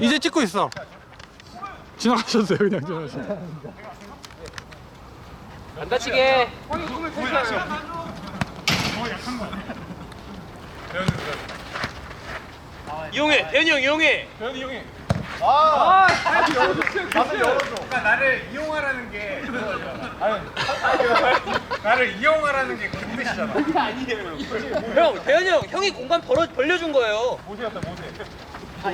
이제 찍고 있어. 지나가셨어요 그냥 지나가셨어요. 안 다치게. 이용해, 대현이 형 이용해. 그러니까 나를 이용하라는 게 아니 나를 이용하라는 게 기분 뜻이잖아. 형, 대현이 형, 형이 공간 벌어, 벌려준 거예요. 모세였다 모세. 다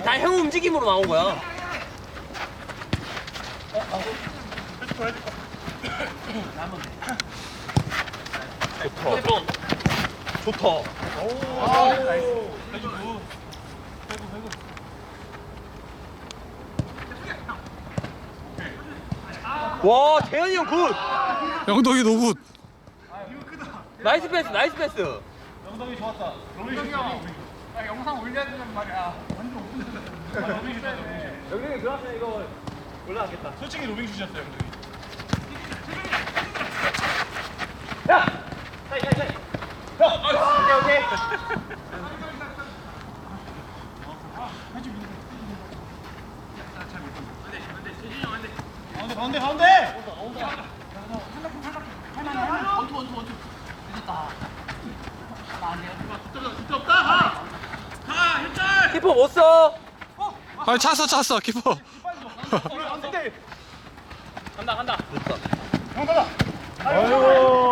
형 움직임으로 나온 거야. 좋다. 좋다. 와, 대현이 형 굿. 영덕이 노굿. 나이스 패스, 나이스 패스. 영동이 좋았다. 영동이 형. 야, 영상 올려야 된단 말이야. 여기 들어왔으면 이거 올라가겠다. 솔직히 로빙 주셨어요 영동이. 야! 사이, 사이, 사이. 오케이, 오케이. 가운데 가운데 가운데. 키퍼 못 써. 아 찼어 찼어 키퍼. 간다, 간다.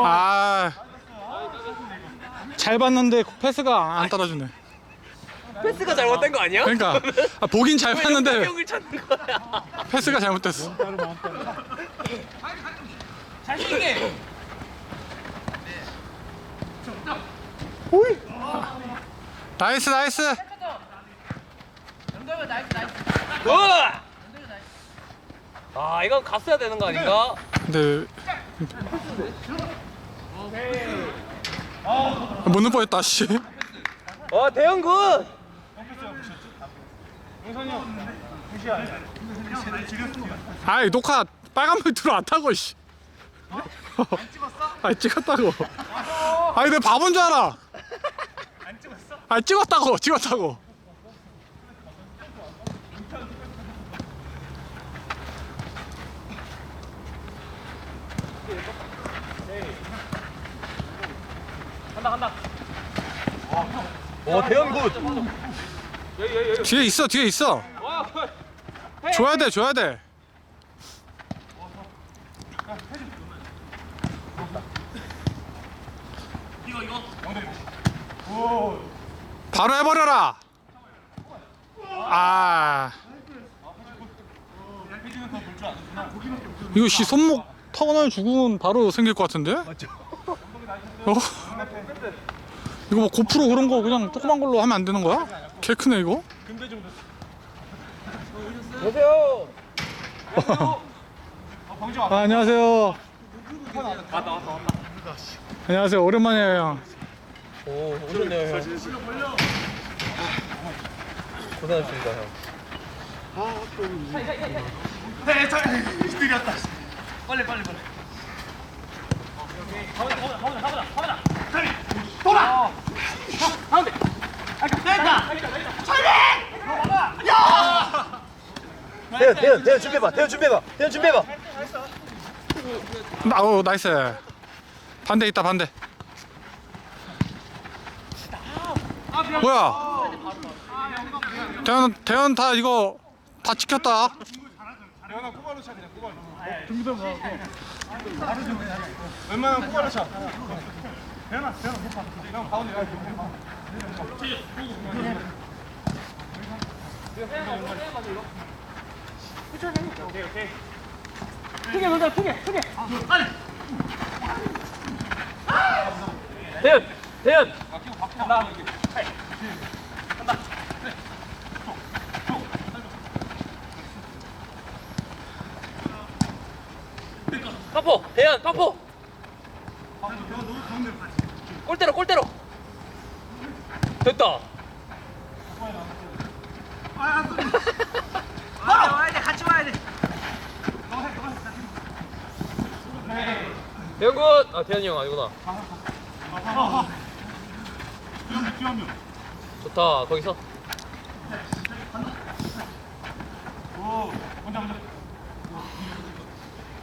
아. 잘 봤는데 패스가 안 따라주네. 패스가 잘못된 거 아니야? 그러니까 아, 보긴 잘 봤는데 형을 찾는 거야. 패스가 잘못됐어. 자신 있게. 나이스 나이스. 굿! 아, 이건 갔어야 되는 거 아닌가? 근데 못 넣을 뻔했다 씨. 와, 대형. 무시야. 아이 녹화 빨간불 들어안 타고 씨. 아 찍었다고. 아니 내가 바본 줄 알아. 안 찍었어? 아 찍었다고 찍었다고. 간다, 간다. 오, 대형 굿! 뒤에 있어 뒤에 있어. 와, 굿! 줘야 돼 줘야 돼. 바로 해버려라. 아. 이거 씨 손목 타고나면 죽으면 바로 생길 것 같은데? 맞죠. 어? 이거 뭐 고프로 그런 거 그냥 조그만 걸로 하면 안 되는 거야? 개 크네 이거. 보세요. 병주 아, 안녕하세요. 왔다, 왔다, 왔다. 안녕하세요. 오랜만이에요, 형. 오, 오셨네요, 형. 고생하셨습니다, 형. 들렸다. 빨리, 빨리, 빨리. 대현, 대현, 대현 준비해봐. 대현 준비해봐. 대현 준비해봐. 아우, 나이스. 반대 있다, 반대. 뭐야? 대현, 대현 다 이거 다 지켰다. 대현아 코발로 차 그냥. 준비도 뭐. 웬만하면 코발로 차. 대현아, 대현아 못 봐. 형 가운데 가. 대현! 대현! 파포! 대현! 파포! 골대로 골대로. 됐다. 와 와야 돼, 같이 와야 돼. 대현군 아 대현이 형 아니구나 좋다. 거기서.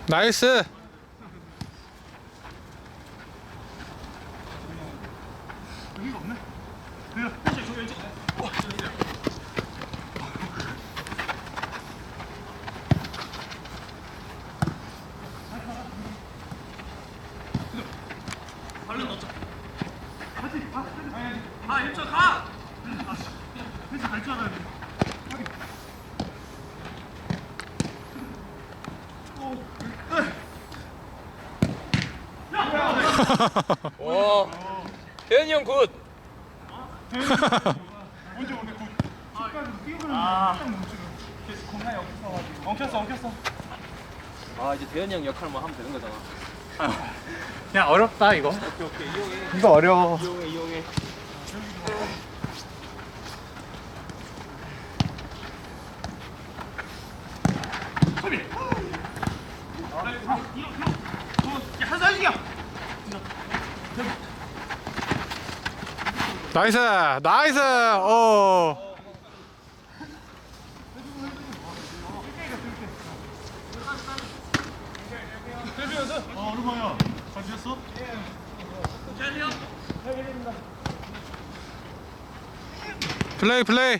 나이스. 아 일초 가와 대현이 형 굿. 뭔지 모르겠네 굿 끝까지 뛰어가는 딱 멈추는 계속 겁나 여기 있어가지고 엉켰어 엉켰어 아 이제 대현이 형 역할만 하면 되는 거잖아. 그냥 어렵다 이거 오케이 오케이 이용해 이거 어려워 이용해 이용해. 나이스. 나이스. 어. 어 얼마야 잘 지냈어? 플레이 플레이.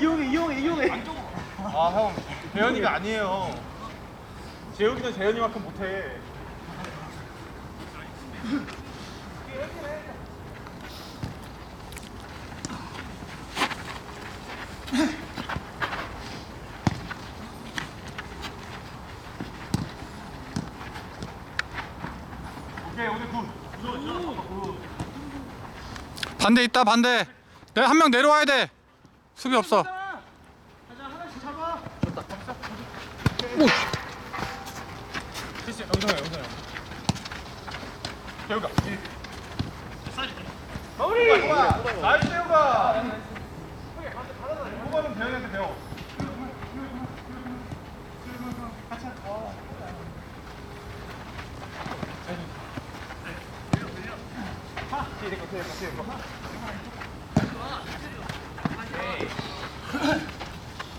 이용해 이용해 이용해. 아 형 재현이가 아니에요 재욱이는 재현이만큼 못해 반대 있다 반대. 내가 한명 내려와야 돼. 수비 없어. 여기서 해 여기서 해 재욱아 마무리 나이스 재욱아 후반은 대현이한테 배워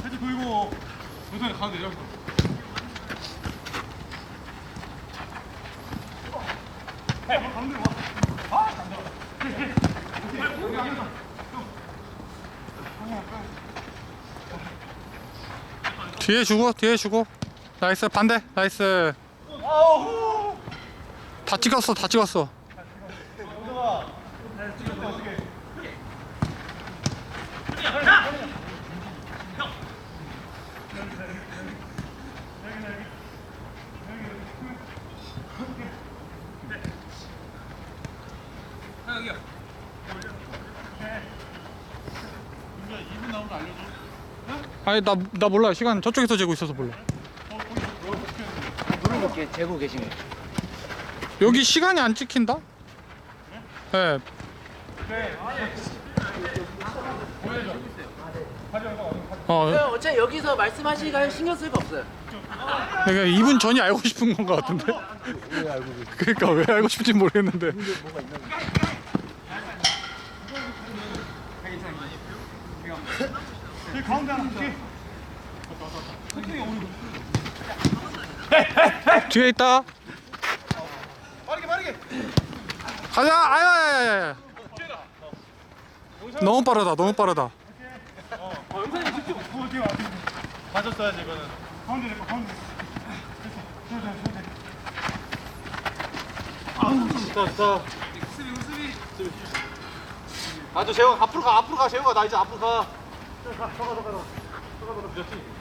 해지 보이고 노선이 가운데 내려서 뒤에 주고 뒤에 주고. 나이스 반대. 나이스. 다 찍었어 다 찍었어. 아니 나 나 몰라 시간 저쪽에서 재고 있어서 몰라. 누르고 재고 계시네. 여기 시간이 안 찍힌다? 네. 어, 형 어차피 여기서 말씀하시니까 신경 쓸 거 없어요. 그러니까 이분 전이 알고 싶은 건 것 같은데. 그러니까 왜 알고 싶은지 모르겠는데. 가운데 하나 뒤에 있다. 빠르게 빠르게 가자. 아야야야야. 너무 빠르다. 너무 빠르다. 어 뒤에 와 뒤에 맞았어야지 이거는 가운데 내거 가운데 됐어 됐어 수비 수비 아저 재영 앞으로 가 앞으로 가 재영아 나 이제 앞으로 가 가, 가, 가, 가, 가, 가, 가, 몇 팀? 안녕지 안녕지. 어 뭐야? 누가 너 출발해? 마무리야. 마무리 오케이. 아 나이스. 재훈아, 대현이보다 패스 줄여. 다 찍었어. 다 찍었어. 영상이 멋있는데? 멋진 영상이 있는 내용이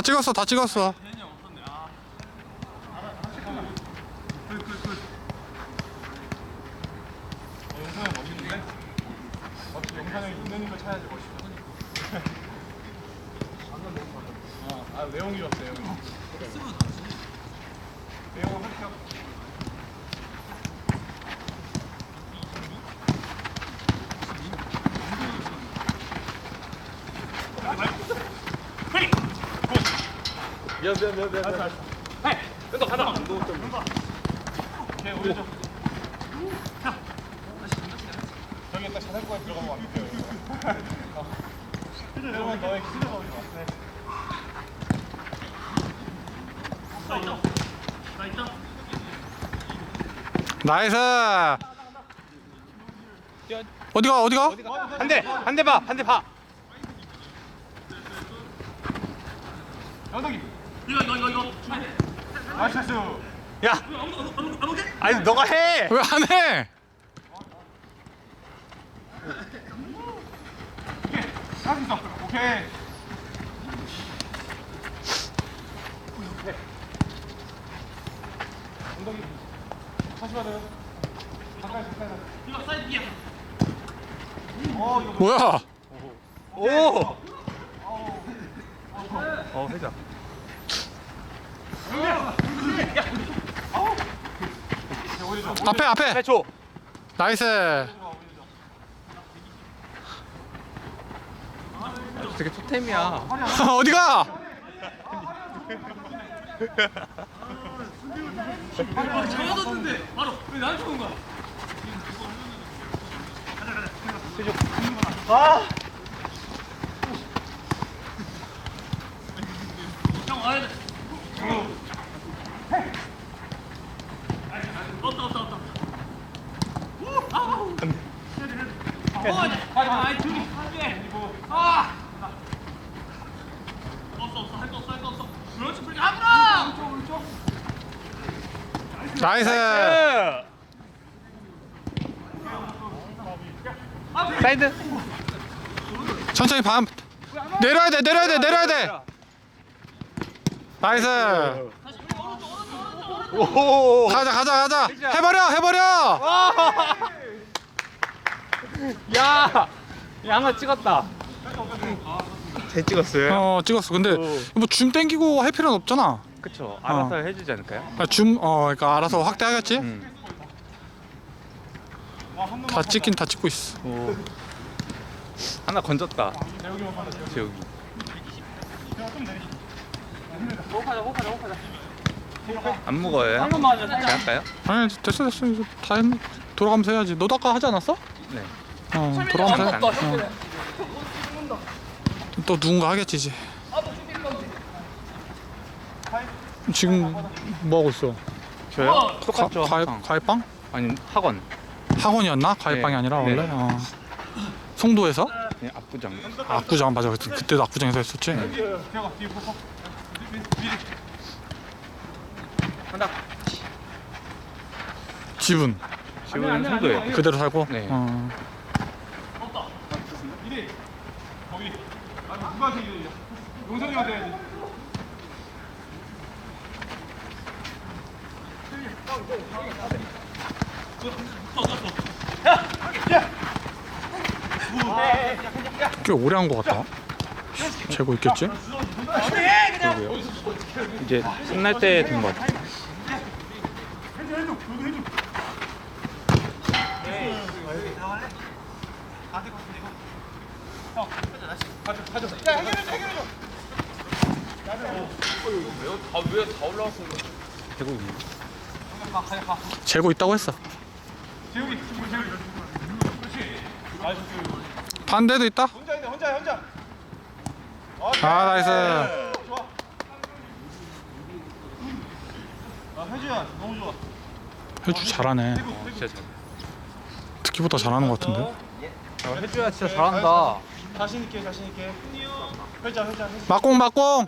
좋았어 내용이. 내용은 할 미안 미안 미안 미안 오케이 올려줘. 저기 딱 자살까지 들어가면 안 돼요. 이거. 여러분 너의 키를 넣어줘. 네. 나이스 어디가 어디가 한 대, 한대 봐, 한 대 봐. 영덕이. 이거 이거 이거 이거. 나이스. 야. 아니 너가 해. 왜 안 해? 오케이. 엉덩이 다시 받아요. 가까이 가까이. 이거 사이드야. 어 이거 뭐야 오. 어 회자. 앞에 앞에 해줘. 나이스 되게 토템이야. 어디가 아. 나 이스 사이드. 천천히 밤 내려야 돼 내려야 돼 내려야 돼 나이스 오. 가자 가자 가자 해버려 해버려 야, 양아 찍었다. 잘 찍었어요. 어 찍었어 근데 뭐 줌 땡기고 할 필요는 없잖아 그쵸. 알아서 해주지 않을까요? 아, 줌 어 그러니까 알아서 확대하겠지 음. 다 찍긴 다 찍고 있어 오. 하나 건졌다. 재욱이. 호흡하자, 호흡하자, 호흡하자. 안 무거워요? 한. 제가 할까요? 아니 됐어 됐어 이거 다 했, 돌아가면서 해야지 너도 아까 하지 않았어? 네. 어 돌아가면서 해또 어. 또 누군가 하겠지 이제 지금 뭐 하고 있어? 저요? 가, 똑같죠. 과일, 항상. 과일빵? 아니 학원. 학원이었나? 과일빵이 네. 아니라 네. 원래? 어. 송도에서? 네, 압구정. 압구정 맞아 그때, 그때도 압구정에서 했었지 집은 지금 송도예요. 그대로 살고? 네. 어. 이래. 거기. 아 누구한테 이래? 용선이한테 해야지. 꽤 오래 한 것 같다. 재고 있겠지? 이제 끝날 때 된 것 같아 재고 있다고 했어 재욱이, 재욱이, 재욱이. 그렇지. 나이스. 반대도 있다? 혼자 있네, 혼자, 혼자. 아 나이스 좋아. 아 혜주야, 너무 좋아. 해주 잘하네 진짜 잘. 듣기보다 잘하는 것 같은데 혜주야 진짜 잘한다. 자신 있게, 자신 있게. 회자, 회자, 회자. 막공 막공